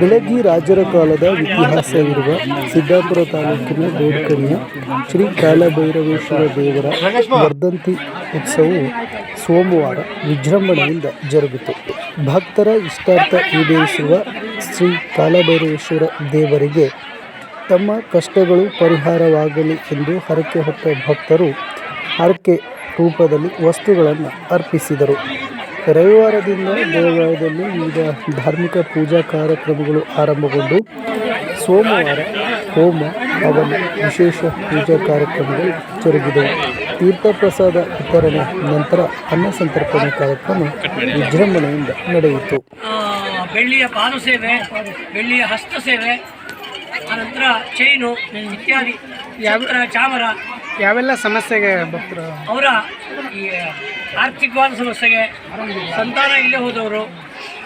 ಬೆಳಗ್ಗಿ ರಾಜರ ಕಾಲದ ಇತಿಹಾಸವಿರುವ ಸಿದ್ದಾಪುರ ತಾಲೂಕಿನ ಬೇಡ್ಕಣಿಯ ಶ್ರೀ ಕಾಲಭೈರವೇಶ್ವರ ದೇವರ ವರ್ಧಂತಿ ಉತ್ಸವವು ಸೋಮವಾರ ವಿಜೃಂಭಣೆಯಿಂದ ಜರುಗಿತು. ಭಕ್ತರ ಇಷ್ಟಾರ್ಥ ಈಡೇರಿಸುವ ಶ್ರೀ ಕಾಲಭೈರವೇಶ್ವರ ದೇವರಿಗೆ ತಮ್ಮ ಕಷ್ಟಗಳು ಪರಿಹಾರವಾಗಲಿ ಎಂದು ಹರಕೆ ಹೊತ್ತ ಭಕ್ತರು ಹರಕೆ ರೂಪದಲ್ಲಿ ವಸ್ತುಗಳನ್ನು ಅರ್ಪಿಸಿದರು. ರವಿವಾರದಿಂದ ದೇವಾಲಯದಲ್ಲಿ ವಿವಿಧ ಧಾರ್ಮಿಕ ಪೂಜಾ ಕಾರ್ಯಕ್ರಮಗಳು ಆರಂಭಗೊಂಡು ಸೋಮವಾರ ಹೋಮ ಹವನ ವಿಶೇಷ ಪೂಜಾ ಕಾರ್ಯಕ್ರಮಗಳು ಜರುಗಿದವು. ತೀರ್ಥಪ್ರಸಾದ ವಿತರಣೆ ನಂತರ ಅನ್ನ ಸಂತರ್ಪಣೆ ಕಾರ್ಯಕ್ರಮ ವಿಜೃಂಭಣೆಯಿಂದ ನಡೆಯಿತು. ಬೆಳ್ಳಿಯ ಪಾಲು ಸೇವೆ ಬೆಳ್ಳಿಯ ಹಸ್ತ ಸೇವೆ ಅನಂತರ ಚೈನು ಇತ್ಯಾದಿ ಚಾಮರ ಯಾವೆಲ್ಲ ಸಮಸ್ಯೆಗೆ ಭಕ್ತರು ಅವರ ಆರ್ಥಿಕವಾದ ಸಮಸ್ಯೆಗೆ ಸಂತಾನ ಇಲ್ಲೇ ಹೋದವರು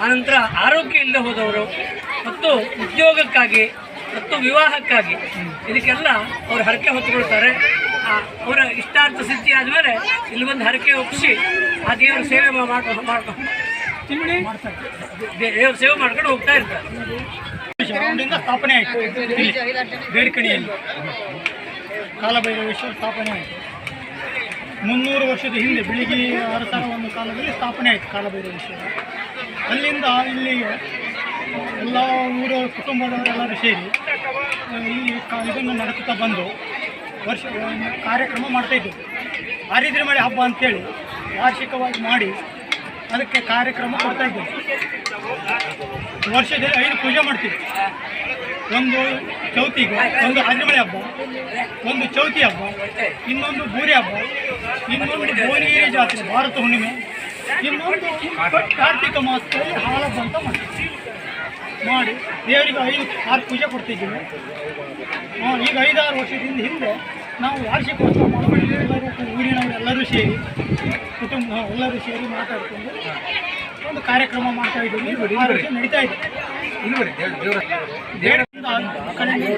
ಆನಂತರ ಆರೋಗ್ಯ ಇಲ್ಲೇ ಹೋದವರು, ಮತ್ತು ಉದ್ಯೋಗಕ್ಕಾಗಿ, ಮತ್ತು ವಿವಾಹಕ್ಕಾಗಿ ಇದಕ್ಕೆಲ್ಲ ಅವರು ಹರಕೆ ಹೊತ್ತುಕೊಳ್ತಾರೆ. ಅವರ ಇಷ್ಟಾರ್ಥ ಸಿದ್ಧಿ ಆದಮೇಲೆ ಇಲ್ಲಿ ಬಂದು ಹರಕೆ ಒಪ್ಪಿಸಿ ಆ ದೇವರ ಸೇವೆ ಮಾಡ್ಕೊಂಡು ಮಾಡ್ಕೊಂಡು ದೇವರ ಸೇವೆ ಮಾಡ್ಕೊಂಡು ಹೋಗ್ತಾ ಇರ್ತಾರೆ. ಸ್ಥಾಪನೆ ಆಯಿತು. ಬೇಡ್ಕಣಿಯಲ್ಲಿ. ಕಾಲಭೈರವೇಶ್ವರ ಸ್ಥಾಪನೆ ಆಯಿತು. ಮುನ್ನೂರು ವರ್ಷದ ಹಿಂದೆ ಬೆಳಿಗ್ಗೆ ಅರಸರ ಒಂದು ಕಾಲದಲ್ಲಿ ಸ್ಥಾಪನೆ ಆಯಿತು ಕಾಲಭೈರವೇಶ್ವರ ಅಲ್ಲಿಂದ ಇಲ್ಲಿ ಎಲ್ಲ ಊರ ಕುಟುಂಬದವರೆಲ್ಲರೂ ಸೇರಿ ಇಲ್ಲಿ ಇದನ್ನು ನಡೆಸುತ್ತಾ ಬಂದು ವರ್ಷ ಕಾರ್ಯಕ್ರಮ ಮಾಡ್ತಾಯಿದ್ದರು ಆರಿದ್ರೆ ಮಾಡಿ ಹಬ್ಬ ಅಂತೇಳಿ ವಾರ್ಷಿಕವಾಗಿ ಮಾಡಿ ಅದಕ್ಕೆ ಕಾರ್ಯಕ್ರಮ ಕೊಡ್ತಾಯಿದ್ದರು ವರ್ಷದಲ್ಲಿ ಐದು ಪೂಜೆ ಮಾಡ್ತೀವಿ ಒಂದು ಚೌತಿಗೆ, ಒಂದು ಹಜಮಳೆ ಹಬ್ಬ, ಒಂದು ಚೌತಿ ಹಬ್ಬ, ಇನ್ನೊಂದು ಬೂರಿ ಹಬ್ಬ, ಇನ್ನೊಂದು ಬೋರಿಗೆರೆ ಜಾತ್ರೆ, ಭಾರತ ಹುಣ್ಣಿಮೆ, ಇನ್ನೊಂದು ಕಾರ್ತಿಕ ಮಾಸದಲ್ಲಿ ಅಂತ ಮಾಡ್ತೀವಿ. ಮಾಡಿ ದೇವರಿಗೆ ಐದು, ಆರು ಪೂಜೆ ಕೊಡ್ತಿದ್ದೀವಿ. ಈಗ ಐದಾರು ವರ್ಷದಿಂದ ಹಿಂದೆ ನಾವು ವಾರ್ಷಿಕೋತ್ಸವ ಮಾಡ್ಕೊಂಡು ಊರಿನವರೆಲ್ಲರೂ ಸೇರಿ, ಕುಟುಂಬ, ಎಲ್ಲರೂ ಸೇರಿ ಮಾತಾಡಿಕೊಂಡು ಒಂದು ಕಾರ್ಯಕ್ರಮ ಮಾಡ್ತಾ ಇದ್ದೀವಿ. ನಡೀತಾ ಇದೆ.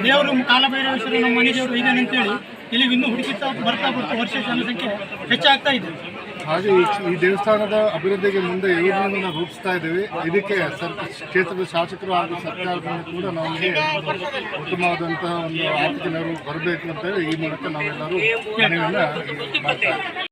ದೇವರು ಕಾಲಭೈರವೇಶ್ವರ ನಮ್ಮ ಮನೆ ದೇವರು ಇದ್ದಾನೆ ಅಂತೇಳಿ ಇಲ್ಲಿ ಇನ್ನೂ ಹುಡುಕಿತಾ ಬರ್ತಾ ಬರ್ತಾ ವರ್ಷ ಜನಸಂಖ್ಯೆ ಹೆಚ್ಚಾಗ್ತಾ ಇದೆ. ಹಾಗೆ ಈ ದೇವಸ್ಥಾನದ ಅಭಿವೃದ್ಧಿಗೆ ಮುಂದೆ ಯೋಜನೆಗಳನ್ನು ರೂಪಿಸ್ತಾ ಇದ್ದೀವಿ. ಇದಕ್ಕೆ ಸರ್ ಕ್ಷೇತ್ರದ ಶಾಸಕರು ಹಾಗೂ ಸರ್ಕಾರದಿಂದ ಕೂಡ ನಮಗೆ ಉತ್ತಮವಾದಂತಹ ಒಂದು ಆರ್ಥಿಕ ನೆರವು ಬರಬೇಕು ಅಂತೇಳಿ ಈ ಮೂಲಕ ನಾವೆಲ್ಲರೂ ಮನವಿಯನ್ನು ಮಾಡ್ತಾ